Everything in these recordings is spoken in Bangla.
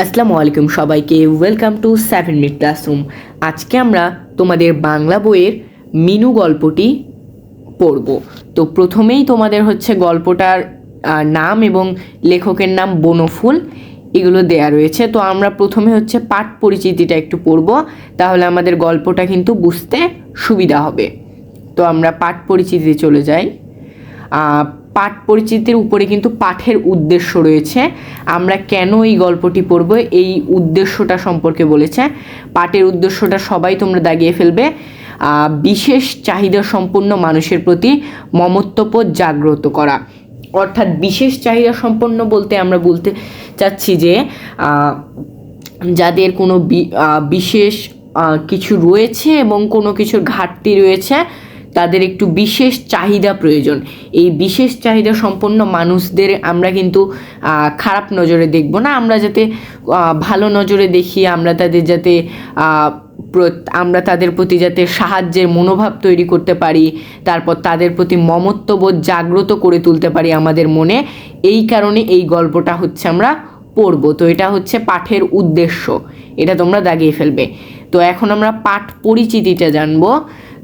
আসসালামু আলাইকুম সবাইকে welcome to seven minute classroom আজকে আমরা তোমাদের বাংলা বইয়ের মিনু গল্পটি পড়ব। তো প্রথমেই তোমাদের হচ্ছে গল্পটার নাম এবং লেখকের নাম বনফুল, এগুলো দেয়া রয়েছে। তো আমরা প্রথমে হচ্ছে পাঠ পরিচিতিটা একটু পড়ব, তাহলে আমাদের গল্পটা কিন্তু বুঝতে সুবিধা হবে। তো আমরা পাঠ পরিচিতিতে চলে যাই। পাঠ পরিচিতির উপরে কিন্তু পাঠের উদ্দেশ্য রয়েছে। আমরা কেন এই গল্পটি পড়ব? এই উদ্দেশ্যটা সম্পর্কে বলেছে। পাঠের উদ্দেশ্যটা সবাই তোমরা দাগিয়ে ফেলবে। বিশেষ চাহিদা সম্পন্ন মানুষের প্রতি মমত্ববোধ জাগ্রত করা। অর্থাৎ বিশেষ চাহিদা সম্পন্ন বলতে আমরা বলতে চাচ্ছি যে যাদের কোনো বিশেষ কিছু রয়েছে এবং কোনো কিছুর ঘাটতি রয়েছে তাদের একটু বিশেষ চাহিদা প্রয়োজন। এই বিশেষ চাহিদা সম্পন্ন মানুষদের আমরা কিন্তু খারাপ নজরে দেখব না। আমরা যাতে ভালো নজরে দেখি, আমরা তাদের যাতে আমরা তাদের প্রতি যাতে সাহায্যের মনোভাব তৈরি করতে পারি, তারপর তাদের প্রতি মমত্ববোধ জাগ্রত করে তুলতে পারি আমাদের মনে, এই কারণে এই গল্পটা হচ্ছে আমরা পড়ব। তো এটা হচ্ছে পাঠের উদ্দেশ্য। এটা তোমরা দাগিয়ে ফেলবে। তো এখন আমরা পাঠ পরিচিতিটা জানব।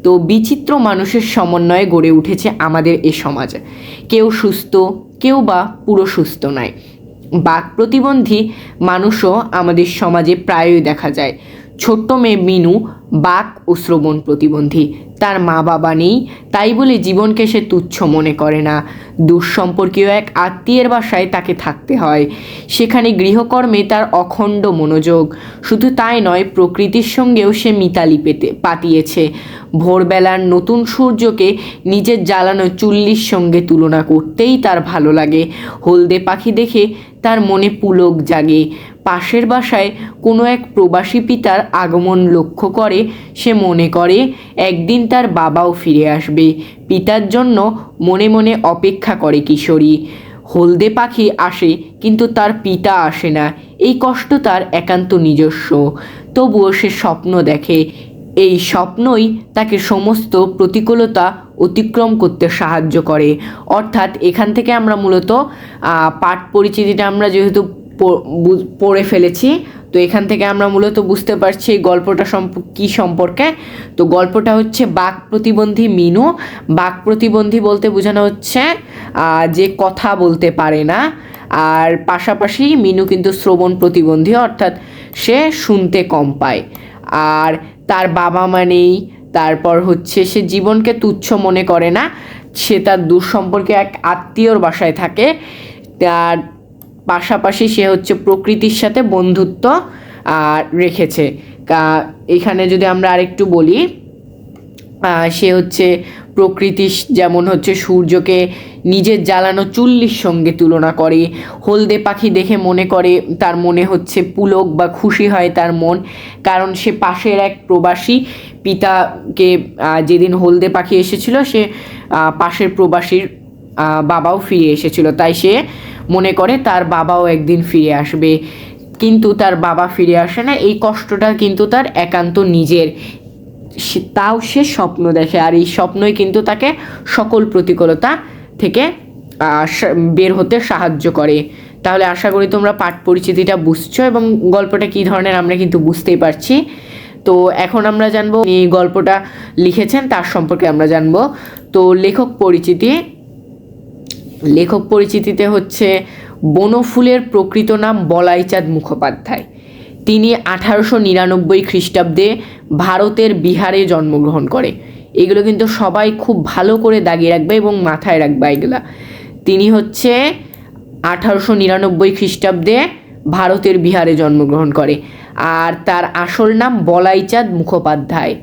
তো বিচিত্র মানুষের সমন্বয়ে গড়ে উঠেছে আমাদের এ সমাজ। কেউ সুস্থ, কেউ বা পুরো সুস্থ নয়। বাক প্রতিবন্ধী মানুষও আমাদের সমাজে প্রায়ই দেখা যায়। ছোট্ট মেয়ে মিনু বাক ও শ্রবণ প্রতিবন্ধী। তার মা বাবা নেই, তাই বলে জীবনকে সে তুচ্ছ মনে করে না। দুঃসম্পর্কীয় এক আত্মীয়ের বাসায় তাকে থাকতে হয়। সেখানে গৃহকর্মে তার অখণ্ড মনোযোগ। শুধু তাই নয়, প্রকৃতির সঙ্গেও সে মিতালি পেতে, পাতিয়েছে। ভোরবেলার নতুন সূর্যকে নিজের জ্বালানো চুল্লির সঙ্গে তুলনা করতেই তার ভালো লাগে। হলদে পাখি দেখে তার মনে পুলক জাগে। পাশের বাসায় কোনো এক প্রবাসী পিতার আগমন লক্ষ্য করে, সে মনে করে, একদিন তার বাবাও ফিরে আসবে। পিতার জন্য মনে মনে অপেক্ষা করে কিশোরী। হলদে পাখি আসে, কিন্তু তার পিতা আসে না। এই কষ্ট তার একান্ত নিজস্ব। তবুও সে স্বপ্ন দেখে এই স্বপ্নই তাকে সমস্ত প্রতিকূলতা অতিক্রম করতে সাহায্য করে। অর্থাৎ এখান থেকে আমরা মূলত পাঠ পরিচিতিটা আমরা যেহেতু পড়ে ফেলেছি, তো এখান থেকে আমরা মূলত বুঝতে পারছি এই গল্পটা সম্প, কী সম্পর্কে। তো গল্পটা হচ্ছে বাক প্রতিবন্ধী মিনু। বাক প্রতিবন্ধী বলতে বোঝানো হচ্ছে যে কথা বলতে পারে না। আর পাশাপাশি মিনু কিন্তু শ্রবণ প্রতিবন্ধী, অর্থাৎ সে শুনতে কম পায়। আর তার বাবা মা নেই, তারপর হচ্ছে সে জীবনকে তুচ্ছ মনে করে না, সে তার দূর সম্পর্কে এক আত্মীয়র বাসায় থাকে, তার পাশাপাশি সে হচ্ছে প্রকৃতির সাথে বন্ধুত্ব আর রেখেছে। এখানে যদি আমরা আরেকটু বলি সে হচ্ছে প্রকৃতি যেমন হচ্ছে সূর্যকে নিজের জ্বালানো চুল্লির সঙ্গে তুলনা করে। হলদে পাখি দেখে মনে করে তার মনে হচ্ছে পুলক বা খুশি হয় তার মন, কারণ সে পাশের এক প্রবাসী পিতাকে যেদিন হলদে পাখি এসেছিল সে পাশের প্রবাসীর বাবাও ফিরে এসেছিল। তাই সে মনে করে তার বাবাও একদিন ফিরে আসবে। কিন্তু তার বাবা ফিরে আসে না। এই কষ্টটা কিন্তু তার একান্ত নিজের। তাও সে স্বপ্ন দেখে। আর এই স্বপ্নই কিন্তু তাকে সকল প্রতিকূলতা থেকে বের হতে সাহায্য করে। তাহলে আশা করি তোমরা পাঠ পরিচিতিটা বুঝছ এবং গল্পটা কী ধরনের আমরা কিন্তু বুঝতেই পারছি। তো এখন আমরা জানব এই গল্পটা লিখেছেন, তার সম্পর্কে আমরা জানব। তো লেখক পরিচিতি, লেখক পরিচিতিতে হচ্ছে বনফুলের প্রকৃত নাম বলাইচাঁদ মুখোপাধ্যায়। তিনি আঠারোশো নিরানব্বই খ্রিস্টাব্দে ভারতের বিহারে জন্মগ্রহণ করে। এগুলো কিন্তু সবাই খুব ভালো করে দাগিয়ে রাখবে এবং মাথায় রাখবে এগুলা। তিনি হচ্ছে আঠারোশো নিরানব্বই খ্রিস্টাব্দে ভারতের বিহারে জন্মগ্রহণ করে। আর তার আসল নাম বলাইচাঁদ মুখোপাধ্যায়।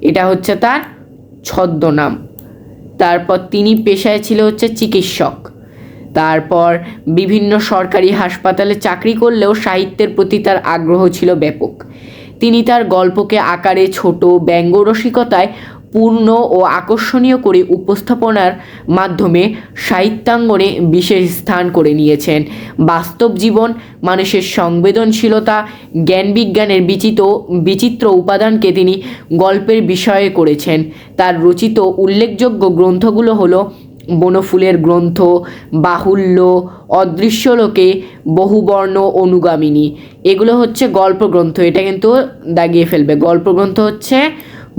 এটা হচ্ছে তার ছদ্মনাম। তারপর তিনি পেশায় ছিল হচ্ছে চিকিৎসক। তারপর বিভিন্ন সরকারি হাসপাতালে চাকরি করলেও সাহিত্যের প্রতি তার আগ্রহ ছিল ব্যাপক। তিনি তার গল্পকে আকারে ছোট ব্যঙ্গরসিকতায় পূর্ণ ও আকর্ষণীয় করে উপস্থাপনার মাধ্যমে সাহিত্যাঙ্গনে বিশেষ স্থান করে নিয়েছেন। বাস্তব জীবন, মানুষের সংবেদনশীলতা, জ্ঞান বিজ্ঞানের বিচিত, বিচিত্র উপাদানকে তিনি গল্পের বিষয়ে করেছেন। তার রচিত উল্লেখযোগ্য গ্রন্থগুলো হলো বনফুলের গ্রন্থ, বাহুল্য, অদৃশ্য লোকে বহুবর্ণ অনুগামিনী। এগুলো হচ্ছে গল্প গ্রন্থ এটা কিন্তু দাগিয়ে ফেলবে। গল্প গ্রন্থ হচ্ছে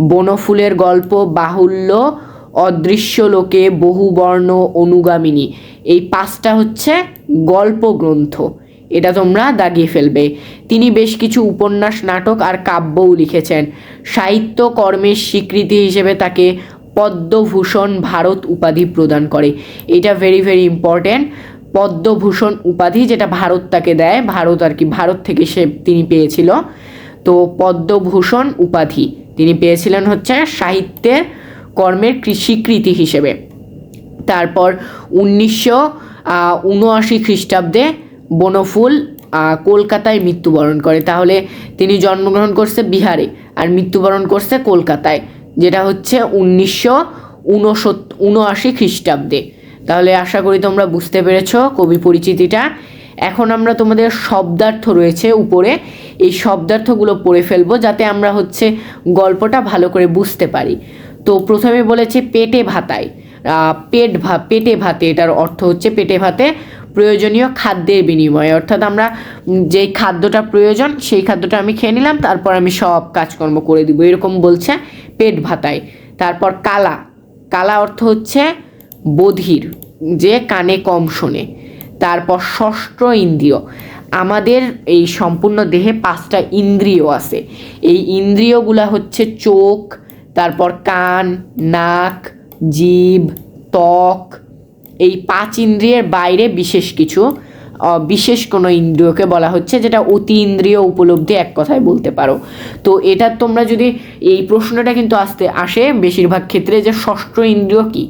বনফুলের গল্প, বাহুল্য, অদৃশ্য লোকে বহুবর্ণ অনুগামিনী। এই পাঁচটা হচ্ছে গল্প গ্রন্থ এটা তোমরা দাগিয়ে ফেলবে। তিনি বেশ কিছু উপন্যাস, নাটক আর কাব্যও লিখেছেন। সাহিত্য কর্মের স্বীকৃতি হিসেবে তাকে পদ্মভূষণ ভারত উপাধি প্রদান করে। এটা ভেরি ভেরি ইম্পর্ট্যান্ট পদ্মভূষণ উপাধি যেটা ভারত তাকে দেয়, ভারত আর কি, ভারত থেকে সে, তিনি পেয়েছিল। তো পদ্মভূষণ উপাধি, তিনি পেয়েছিলেন হচ্ছে সাহিত্যের কর্মের স্বীকৃতি হিসেবে। তারপর উনিশশো উনআশি খ্রিস্টাব্দে বনফুল কলকাতায় মৃত্যুবরণ করে। তাহলে তিনি জন্মগ্রহণ করছে বিহারে, আর মৃত্যুবরণ করছে কলকাতায়। যেটা হচ্ছে উনিশশো উনআশি খ্রিস্টাব্দে। তাহলে আশা করি তোমরা বুঝতে পেরেছ কবি পরিচিতিটা। এখন আমরা তোমাদের শব্দার্থ রয়েছে উপরে। এই শব্দার্থগুলো পড়ে ফেলব যাতে আমরা হচ্ছে গল্পটা ভালো করে বুঝতে পারি। তো প্রথমে বলেছে পেটে ভাতায়। পেট ভা পেটে ভাতে, এটার অর্থ হচ্ছে পেটে ভাতে। প্রয়োজনীয় খাদ্যের বিনিময়ে। অর্থাৎ আমরা যেই খাদ্যটা প্রয়োজন, সেই খাদ্যটা আমি খেয়ে নিলাম, তারপর আমি সব কাজকর্ম করে দিব। এরকম বলছে পেট ভাতায়। তারপর কালা। কালা অর্থ হচ্ছে বধির, যে কানে কম শোনে। তারপর ষষ্ঠ ইন্দ্রিয়। আমাদের এই সম্পূর্ণ দেহে পাঁচটা ইন্দ্রিয় আছে। এই ইন্দ্রিয়গুলা হচ্ছে চোখ, তারপর কান, নাক জিভ ত্বক এই পাঁচ ইন্দ্রিয়ের বাইরে বিশেষ কিছু বিশেষ কোনো ইন্দ্রিয়কে বলা হচ্ছে যেটা অতি ইন্দ্রিয় উপলব্ধি এক কথায় বলতে পারো। তো এটা তোমরা যদি, এই প্রশ্নটা কিন্তু আসতে আসে বেশিরভাগ ক্ষেত্রে যে ষষ্ঠ ইন্দ্রিয় কি?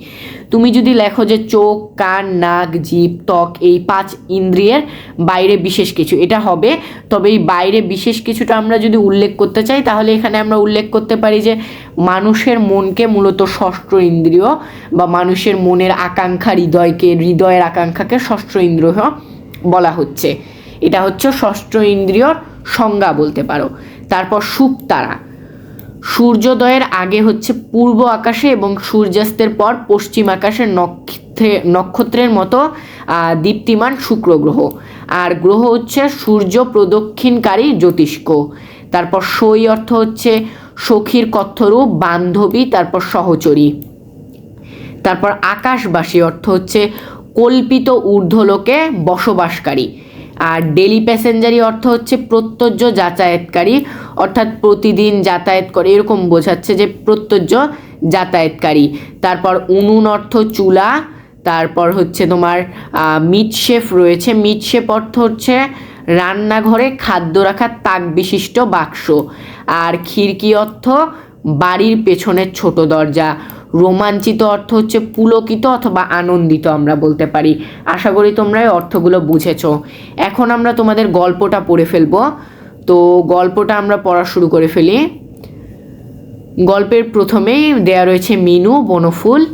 তুমি যদি লেখো যে চোখ, কান, নাক, জিভ, ত্বক এই পাঁচ ইন্দ্রিয়ের বাইরে বিশেষ কিছু, এটা হবে। তবে এই বাইরে বিশেষ কিছুটা আমরা যদি উল্লেখ করতে চাই, তাহলে এখানে আমরা উল্লেখ করতে পারি যে মানুষের মনকে মূলত ষষ্ঠ ইন্দ্রিয় বা মানুষের মনের আকাঙ্ক্ষা, হৃদয়কে, হৃদয়ের আকাঙ্ক্ষাকে ষষ্ঠ ইন্দ্রিয় বলা হচ্ছে। এটা হচ্ছে ষষ্ঠ ইন্দ্রিয়র সংজ্ঞা বলতে পারো। তারপর সুপ্তারা সূর্যোদয়ের আগে হচ্ছে পূর্ব আকাশে এবং সূর্যাস্তের পর পশ্চিম আকাশের নক্ষত্রে, নক্ষত্রের মতো দীপ্তিমান শুক্র গ্রহ। আর গ্রহ হচ্ছে সূর্য প্রদক্ষিণকারী জ্যোতিষ্ক। তারপর সই অর্থ হচ্ছে সখীর কথ্যরূপ, বান্ধবী, তারপর সহচরী। তারপর আকাশবাসী অর্থ হচ্ছে কল্পিত ঊর্ধ্বলোকে বসবাসকারী। আর ডেলি প্যাসেঞ্জারি অর্থ হচ্ছে প্রত্যর্য যাতায়াতকারী, অর্থাৎ প্রতিদিন যাতায়াত করে, এরকম বোঝাচ্ছে যে প্রত্যর্য যাতায়াতকারী। তারপর উনুন অর্থ চুলা, তারপর হচ্ছে তোমার মিটশেফ রয়েছে। মিটশেফ অর্থ হচ্ছে রান্নাঘরে খাদ্য রাখার তাক বিশিষ্ট বাক্স। আর খিড়কি অর্থ বাড়ির পেছনের ছোট দরজা। রোমাঞ্চিত অর্থ হচ্ছে পুলকিত অথবা আনন্দিত আমরা বলতে পারি। আশা করি তোমরা এই অর্থগুলো বুঝেছ। এখন আমরা তোমাদের গল্পটা পড়ে ফেলব। তো গল্পটা আমরা পড়া শুরু করে ফেলি। গল্পের প্রথমেই দেয়া রয়েছে মিনু, বনফুল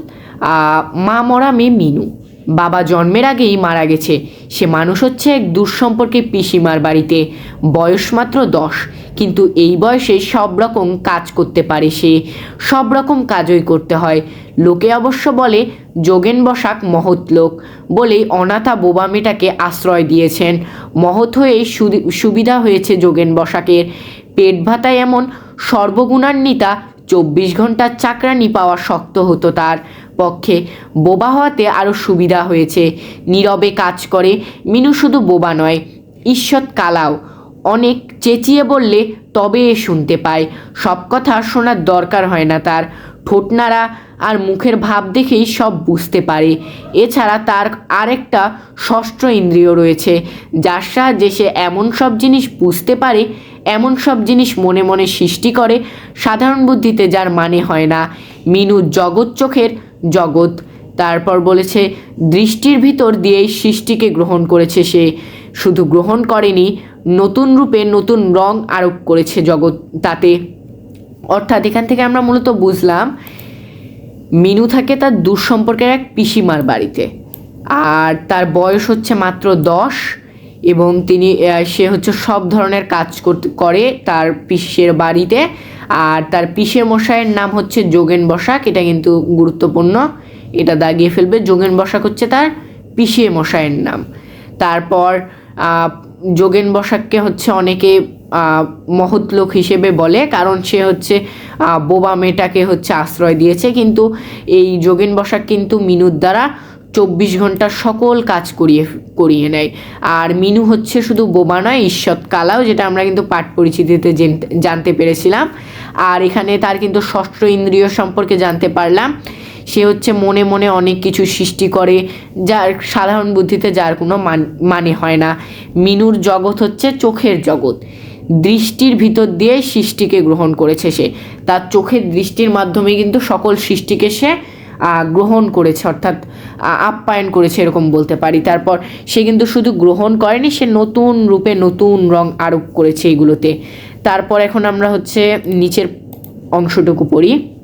মা মরা মেয়ে মিনু। বাবা জন্মের আগেই মারা গেছে। সে মানুষ হচ্ছে এক দুঃসম্পর্কে পিসিমার বাড়িতে। বয়স মাত্র দশ। কিন্তু এই বয়সে সব রকম কাজ করতে পারে সে। সব রকম কাজই করতে হয়। লোকে অবশ্য বলে, যোগেন বসাক মহৎ লোক বলেই অনাথা বোবা মেয়েটাকে আশ্রয় দিয়েছেন। মহৎ হয়ে সুবিধা হয়েছে যোগেন বসাকের। পেট ভাতায় এমন সর্বগুণান্বিতা চব্বিশ ঘণ্টার চাকরানি পাওয়া শক্ত হতো তার পক্ষে। বোবা হওয়াতে আরও সুবিধা হয়েছে। নীরবে কাজ করে। মিনু শুধু বোবা নয় ঈশ্বর কালাও। অনেক চেঁচিয়ে বললে, তবে এ শুনতে পায়। সব কথা শোনার দরকার হয় না তার। ঠোঁটনাড়া আর মুখের ভাব দেখেই সব বুঝতে পারে। এছাড়া তার আরেকটা ষষ্ঠ ইন্দ্রিয় রয়েছে, যার সাহায্যে সে এমন সব জিনিস বুঝতে পারে, এমন সব জিনিস মনে মনে সৃষ্টি করে, সাধারণ বুদ্ধিতে যার মানে হয় না। মিনু জগৎ চোখের জগৎ। তারপর বলেছে, দৃষ্টির ভিতর দিয়েই সৃষ্টিকে গ্রহণ করেছে সে। শুধু গ্রহণ করেনি নতুন রূপে নতুন রং আরোপ করেছে জগৎ তাতে। অর্থাৎ এখান থেকে আমরা মূলত বুঝলাম, মিনু থাকে তার দুঃসম্পর্কের এক পিসিমার বাড়িতে। আর তার বয়স হচ্ছে মাত্র দশ এবং তিনি সে হচ্ছে সব ধরনের কাজ করতে, করে তার পিসের বাড়িতে। আর তার পিসের মশাইয়ের নাম হচ্ছে যোগেন বসাক, এটা কিন্তু গুরুত্বপূর্ণ। এটা দাগিয়ে ফেলবে, যোগেন বসাক হচ্ছে তার পিসিয়ে মশাইয়ের নাম। তারপর যোগেন বসাককে হচ্ছে অনেকে মহৎ লোক হিসেবে বলে, কারণ সে হচ্ছে বোবা মেয়েটাকে হচ্ছে আশ্রয় দিয়েছে। কিন্তু এই যোগেন বসাক কিন্তু মিনুর দ্বারা চব্বিশ ঘণ্টা সকল কাজ করিয়ে করিয়ে নেয়। আর মিনু হচ্ছে শুধু বোবা নয় ঈশ্বর কালাও, যেটা আমরা কিন্তু পাঠ পরিচিতিতে জানতে পেরেছিলাম। আর এখানে তার কিন্তু ষষ্ঠ ইন্দ্রিয় সম্পর্কে জানতে পারলাম। সে হচ্ছে মনে মনে অনেক কিছু সৃষ্টি করে, যার সাধারণ বুদ্ধিতে যার কোনো মান- হয় না। মিনুর জগৎ হচ্ছে চোখের জগৎ। দৃষ্টির ভিতর দিয়ে সৃষ্টিকে গ্রহণ করেছে সে। তার চোখের দৃষ্টির মাধ্যমে কিন্তু সকল সৃষ্টিকে সে গ্রহণ করেছে, অর্থাৎ আপ্যায়ন করেছে এরকম বলতে পারি। তারপর সে কিন্তু শুধু গ্রহণ করেনি, সে নতুন রূপে নতুন রং আরোপ করেছে এগুলোতে। তারপর এখন আমরা হচ্ছে নিচের অংশটুকু পড়ি।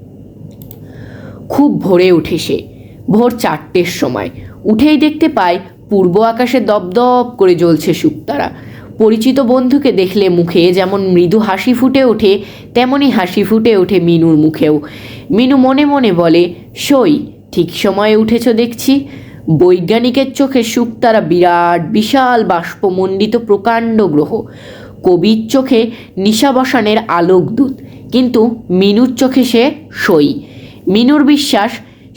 খুব ভোরে উঠে সে। ভোর চারটের সময়। উঠেই দেখতে পায় পূর্ব আকাশে দপদপ করে জ্বলছে শুকতারা। পরিচিত বন্ধুকে দেখলে মুখে যেমন মৃদু হাসি ফুটে ওঠে তেমনই হাসি ফুটে ওঠে মিনুর মুখেও। মিনু মনে মনে বলে, সই, ঠিক সময়ে উঠেছ দেখছি। বৈজ্ঞানিকের চোখে শুকতারা বিরাট, বিশাল বাষ্পমণ্ডিত প্রকাণ্ড গ্রহ। কবির চোখে নিশাবসানের আলোকদূত, কিন্তু মিনুর চোখে সে সই। মিনুর বিশ্বাস,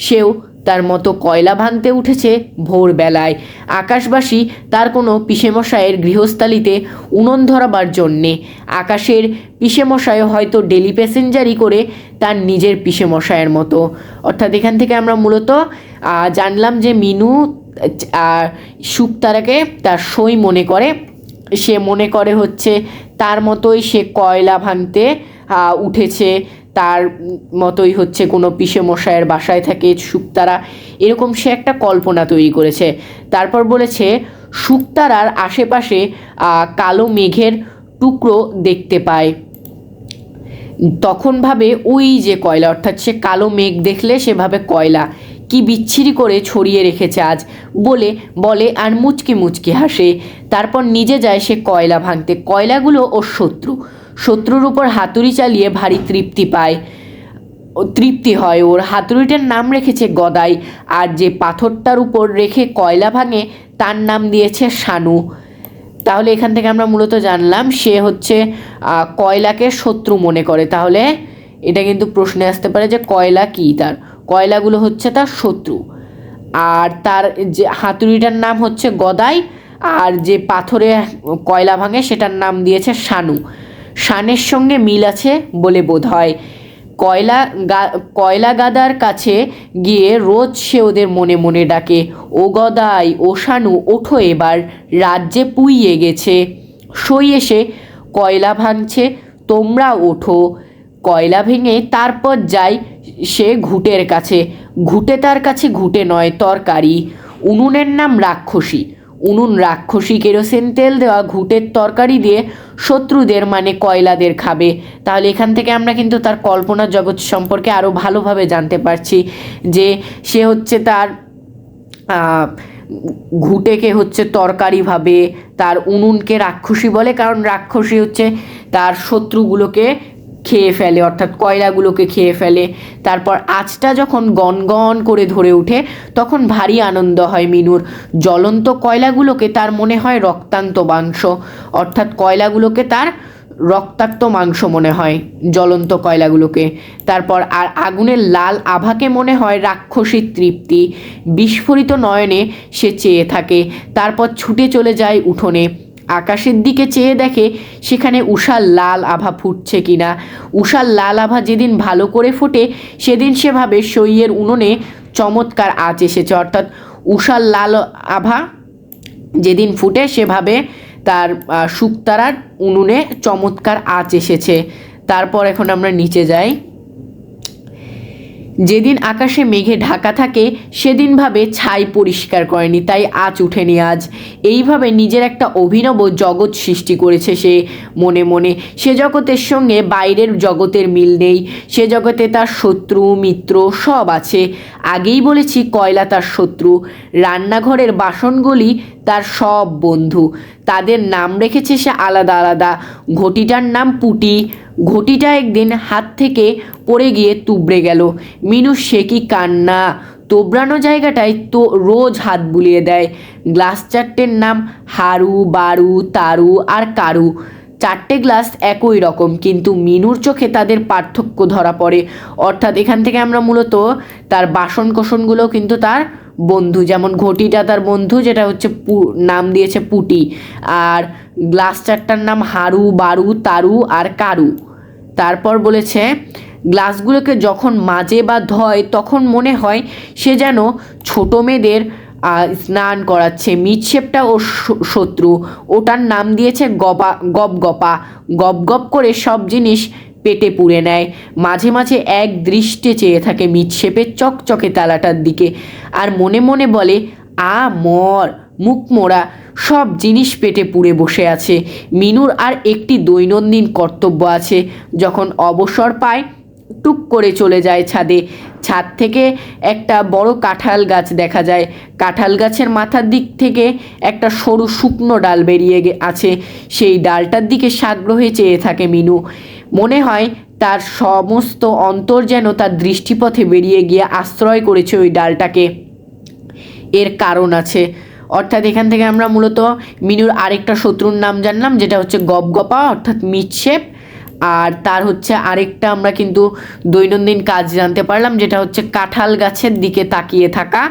সেও তার মতো কয়লা ভাঙতে উঠেছে ভোরবেলায়। আকাশবাসী তার কোনো পিসেমশায়ের গৃহস্থালিতে উনন ধরাবার জন্যে। আকাশের পিসেমশায় হয়তো ডেলি প্যাসেঞ্জারই করে তার নিজের পিসেমশায়ের মতো। অর্থাৎ এখান থেকে আমরা মূলত জানলাম যে মিনু শুকতারাকে তার সই মনে করে। সে মনে করে হচ্ছে তার মতোই সে কয়লা ভাঙতে উঠেছে। তার মতোই হচ্ছে কোনো পিসে মশায়ের বাসায় থাকে শুকতারা। এরকম সে একটা কল্পনা তৈরি করেছে। তারপর বলেছে, শুকতারার আশেপাশে কালো মেঘের টুকরো দেখতে পায়। তখন ভাবে ওই যে কয়লা, অর্থাৎ সে কালো মেঘ দেখলে সেভাবে কয়লা। কি বিচ্ছিরি করে ছড়িয়ে রেখেছে আজ। বলে বলে, আর মুচকি মুচকি হাসে। তারপর নিজে যায় সে কয়লা ভাঙতে। কয়লাগুলো ওর শত্রু। শত্রুর উপর হাতুড়ি চালিয়ে ভারী তৃপ্তি পায়। ও তৃপ্তি হয় ওর। হাতুড়িটার নাম রেখেছে গদাই, আর যে পাথরটার উপর রেখে কয়লা ভাঙে, তার নাম দিয়েছে শানু। তাহলে এখান থেকে আমরা মূলত জানলাম, সে হচ্ছে কয়লাকে শত্রু মনে করে। তাহলে এটা কিন্তু প্রশ্নে আসতে পারে যে কয়লা কী তার? কয়লাগুলো হচ্ছে তার শত্রু। আর তার যে হাতুড়িটার নাম হচ্ছে গদাই, আর যে পাথরে কয়লা ভাঙে, সেটার নাম দিয়েছে শানু। শানের সঙ্গে মিল আছে বলে বোধ হয় কয়লা কয়লা গাদার কাছে গিয়ে রোজ সে ওদের মনে মনে ডাকে ও গদাই ও শানু ওঠো এবার, রাজ্যে পুইয়ে গেছে। সই এসে কয়লা ভাঙছে, তোমরা ওঠো। কয়লা ভেঙে তারপর যাই সে ঘুটের কাছে। ঘুটে তার কাছে ঘুটে নয়, তরকারি। উনুনের নাম রাক্ষসী। উনুন রাক্ষসী কেরোসিন তেল দেওয়া ঘুটের তরকারি দিয়ে শত্রুদের মানে কয়লাদের খাবে। তাহলে এখান থেকে আমরা কিন্তু তার কল্পনা জগৎ সম্পর্কে আরও ভালোভাবে জানতে পারছি যে সে হচ্ছে তার ঘুটেকে হচ্ছে তরকারি ভাবে, তার উনুনকে রাক্ষসী বলে। কারণ রাক্ষসী হচ্ছে তার শত্রুগুলোকে খেয়ে ফেলে, অর্থাৎ কয়লাগুলোকে খেয়ে ফেলে। তারপর আঁচটা যখন গনগন করে ধরে ওঠে, তখন ভারী আনন্দ হয় মিনুর। জ্বলন্ত কয়লাগুলোকে তার মনে হয় রক্তান্ত মাংস, অর্থাৎ কয়লাগুলোকে তার রক্তাক্ত মাংস মনে হয়, জ্বলন্ত কয়লাগুলোকে। তারপর আর আগুনের লাল আভাকে মনে হয় রাক্ষসীর তৃপ্তি। বিস্ফোরিত নয়নে সে চেয়ে থাকে, তারপর ছুটে চলে যায় উঠোনে। আকাশের দিকে চেয়ে দেখে সেখানে উষার লাল আভা ফুটছে কিনা। উষার লাল আভা যেদিন ভালো করে ফোটে, সেদিন সে ভাবে সইয়ের উনুনে চমৎকার আঁচ এসেছে। অর্থাৎ উষার লাল আভা যেদিন ফুটে, সেভাবে তার শুকতারার উনুনে চমৎকার আঁচ এসেছে। তারপর এখন আমরা নিচে যাই। যেদিন আকাশে মেঘে ঢাকা থাকে, সেদিন ভাবে ছাই পরিষ্কার করেনি, তাই আজ উঠেনি আজ। এইভাবে নিজের একটা অভিনব জগৎ সৃষ্টি করেছে সে মনে মনে। সে জগতের সঙ্গে বাইরের জগতের মিল নেই, সে জগতে তার শত্রু, মিত্র সব আছে। আগেই বলেছি কয়লা তার শত্রু। রান্নাঘরের বাসনগুলি তার সব বন্ধু। তাদের নাম রেখেছে সে আলাদা আলাদা। ঘটিটার নাম পুটি। ঘটিটা একদিন হাত থেকে পড়ে গিয়ে তুবড়ে গেল। মিনু, সে কি কান্না? তোবড়ানো জায়গাটায় তো রোজ হাত বুলিয়ে দেয়। গ্লাস চারটের নাম হারু, বারু, তারু আর কারু। চারটে গ্লাস একই রকম, কিন্তু মিনুর চোখে তাদের পার্থক্য ধরা পড়ে। অর্থাৎ এখান থেকে আমরা মূলত তার বাসন কোসনগুলো কিন্তু তার বন্ধু, যেমন ঘটিটা তার বন্ধু, যেটা হচ্ছে পু, নাম দিয়েছে পুটি। আর গ্লাস চারটার নাম হারু, বারু, তারু আর কারু। তারপর বলেছে, গ্লাসগুলোকে যখন মাজে বা ধয়, তখন মনে হয় সে যেন ছোট মেয়েদের স্নান করাচ্ছে মিটশেপটা ও শত্রু। ওটার নাম দিয়েছে গপা গপ গপা। গপ গপ করে সব জিনিস পেটে পুড়ে নেয়। মাঝে মাঝে এক দৃষ্টে চেয়ে থাকে মিটশেপের চকচকে তালাটার দিকে। আর মনে মনে বলে, আ, মর, মুখ মোড়া, সব জিনিস পেটে পুড়ে বসে আছে। মিনুর আর একটি দৈনন্দিন কর্তব্য আছে, যখন অবসর পায়, টুক করে চলে যায় ছাদে। ছাদ থেকে একটা বড় কাঁঠাল গাছ দেখা যায়। কাঁঠাল গাছের মাথার দিক থেকে একটা সরু শুকনো ডাল বেরিয়ে আছে। সেই ডালটার দিকে সাগ্রহে চেয়ে থাকে মিনু। মনে হয় তার সমস্ত অন্তর যেন তার দৃষ্টিপথে বেরিয়ে গিয়ে আশ্রয় করেছে ওই ডালটাকে। এর কারণ আছে। অর্থাৎ এখান থেকে আমরা মূলত মিনুর আরেকটা শত্রুর নাম জানলাম, যেটা হচ্ছে গপগপা, অর্থাৎ মিটশেপ আর তার হচ্ছে আরেকটা আমরা কিন্তু দৈনন্দিন কাজ জানতে পারলাম, যেটা হচ্ছে কাঁঠাল গাছের দিকে তাকিয়ে থাকা।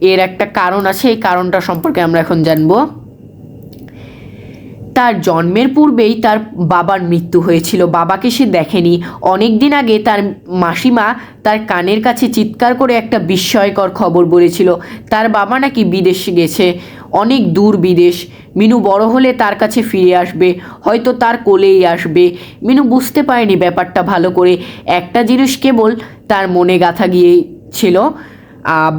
এর একটা কারণ আছে, এই কারণটা সম্পর্কে আমরা এখন জানব। তার জন্মের পূর্বেই তার বাবার মৃত্যু হয়েছিল। বাবাকে সে দেখেনি। অনেক দিন আগে তার মাসিমা তার কানের কাছে চিৎকার করে একটা বিস্ময়কর খবর বলেছিল। তার বাবা নাকি বিদেশে গেছে। অনেক দূর বিদেশ। মিনু বড় হলে তার কাছে ফিরে আসবে। হয়তো তার কোলেই আসবে। মিনু বুঝতে পারেনি ব্যাপারটা ভালো করে। একটা জিনিস কেবল তার মনে গাথা গিয়েছিল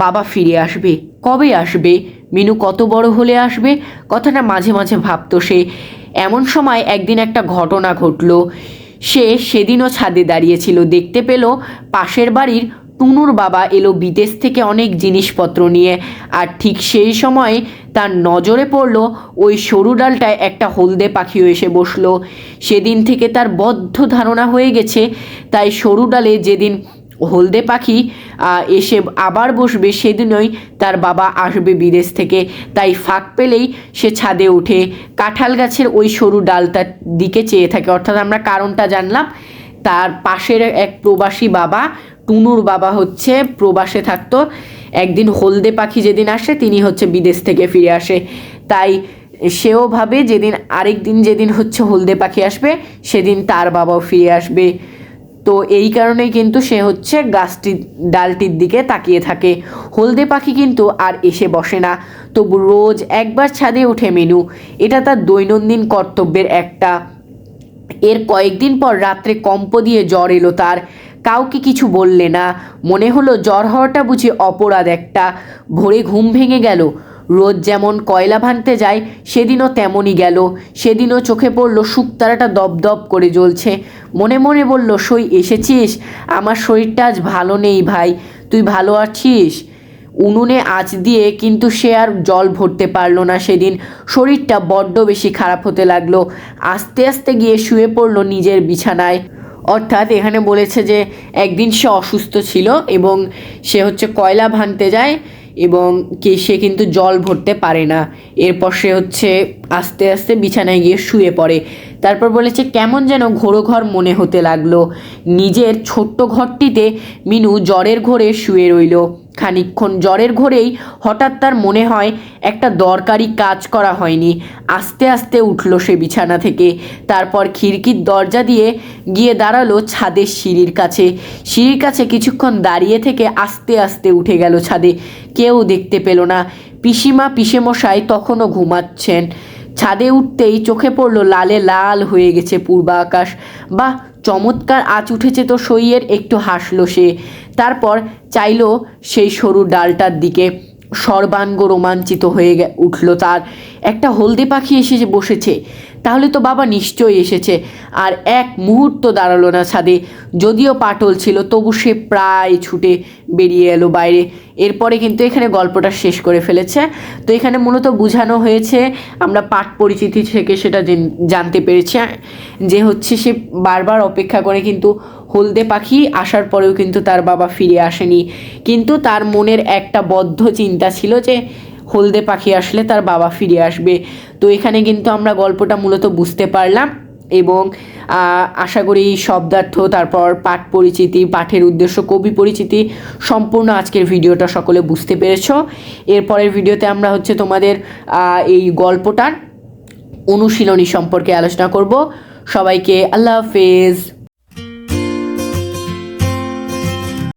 বাবা ফিরে আসবে। কবে আসবে? মিনু কত বড় হলে আসবে? কথাটা মাঝে মাঝে ভাবতো সে। এমন সময় একদিন একটা ঘটনা ঘটলো। সে সেদিনও ছাদে দাঁড়িয়েছিল। দেখতে পেল পাশের বাড়ির টুনুর বাবা এলো বিদেশ থেকে অনেক জিনিসপত্র নিয়ে আর ঠিক সেই সময় তার নজরে পড়ল ওই সরু ডালটায় একটা হলদে পাখিও এসে বসল। সেদিন থেকে তার বদ্ধ ধারণা হয়ে গেছে, তাই সরু ডালে যেদিন হলদে পাখি এসে আবার বসবে সেদিনই তার বাবা আসবে বিদেশ থেকে। তাই ফাঁক পেলেই সে ছাদে উঠে কাঁঠাল গাছের ওই সরু ডালটার দিকে চেয়ে থাকে। অর্থাৎ আমরা কারণটা জানলাম, তার পাশের এক প্রবাসী বাবা, টুনুর বাবা হচ্ছে, প্রবাসে থাকতো। একদিন হলদে পাখি যেদিন আসে, তিনি হচ্ছে বিদেশ থেকে ফিরে আসে। তাই সেও ভাবে যেদিন আরেক দিন যেদিন হচ্ছে হলদে পাখি আসবে, সেদিন তার বাবাও ফিরে আসবে। তো এই কারণেই কিন্তু সে হচ্ছে গাছটি, ডালটির দিকে তাকিয়ে থাকে। হলদে পাখি কিন্তু আর এসে বসে না। তবু রোজ একবার ছাদে ওঠে মেনু। এটা তার দৈনন্দিন কর্তব্যের একটা। এর কয়েকদিন পর রাত্রে কম্প দিয়ে জ্বর এলো তার। কাউকে কিছু বললে না। মনে হলো জ্বর হওয়াটা বুঝি অপরাধ একটা। ভোরে ঘুম ভেঙে গেল। রোজ যেমন কয়লা ভাঙতে যায়, সেদিনও তেমনই গেল। সেদিনও চোখে পড়ল শুকতারাটা দপদপ করে জ্বলছে। মনে মনে বলল, সই, এসেছিস? আমার শরীরটা আজ ভালো নেই ভাই। তুই ভালো আছিস? উনুনে আঁচ দিয়ে কিন্তু সে আর জল ভরতে পারল না সেদিন। শরীরটা বড্ড বেশি খারাপ হতে লাগল। আস্তে আস্তে গিয়ে শুয়ে পড়ল নিজের বিছানায়। অর্থাৎ এখানে বলেছে যে, একদিন সে অসুস্থ ছিল এবং সে হচ্ছে কয়লা ভাঙতে যায় এবং কে, সে কিন্তু জল ভরতে পারে না। এরপর সে হচ্ছে আস্তে আস্তে বিছানায় গিয়ে শুয়ে পড়ে। তারপর বলেছে, কেমন যেন ঘোরো ঘর মনে হতে লাগল। নিজের ছোট্ট ঘরটিতে মিনু জ্বরের ঘরে শুয়ে রইল। খানিকক্ষণ জ্বরের ঘোরেই হঠাৎ তার মনে হয় একটা দরকারি কাজ করা হয়নি। আস্তে আস্তে উঠল সে বিছানা থেকে। তারপর খিড়কির দরজা দিয়ে গিয়ে দাঁড়াল ছাদের সিঁড়ির কাছে। সিঁড়ির কাছে কিছুক্ষণ দাঁড়িয়ে থেকে আস্তে আস্তে উঠে গেল ছাদে। কেউ দেখতে পেল না। পিসিমা, পিসেমশাই তখনও ঘুমাচ্ছেন। ছাদে উঠতেই চোখে পড়ল লালে লাল হয়ে গেছে পূর্বা আকাশ বা চমৎকার আঁচ উঠেছে তো সইয়ের, একটু হাসলো সে। তারপর চাইল সেই সরু ডালটার দিকে সর্বাঙ্গ রোমাঞ্চিত হয়ে উঠল তার। একটা হলদে পাখি এসে বসেছে। তাহলে তো বাবা নিশ্চয়ই এসেছে। আর এক মুহূর্ত দাঁড়াল না ছাদে। যদিও পাটল ছিল, তবু সে প্রায় ছুটে বেরিয়ে এলো বাইরে। এরপরে কিন্তু এখানে গল্পটা শেষ করে ফেলেছে। তো এখানে মূলত বোঝানো হয়েছে, আমরা পাঠ পরিচিতি থেকে সেটা জানতে পেরেছি, যে হচ্ছে সে বারবার অপেক্ষা করে কিন্তু হলদে পাখি আসার পরেও কিন্তু তার বাবা ফিরে আসেনি। কিন্তু তার মনের একটা বদ্ধ চিন্তা ছিল যে হলদে পাখি আসলে তার বাবা ফিরে আসবে। তো এখানে কিন্তু আমরা গল্পটা মূলত বুঝতে পারলাম এবং আশা করি শব্দার্থ, তারপর পাঠ পরিচিতি, পাঠের উদ্দেশ্য, কবি পরিচিতি সম্পূর্ণ আজকের ভিডিওটা সকলে বুঝতে পেরেছ। এরপরের ভিডিওতে আমরা হচ্ছে তোমাদের এই গল্পটার অনুশীলনী সম্পর্কে আলোচনা করব। সবাইকে আল্লাহ হাফেজ।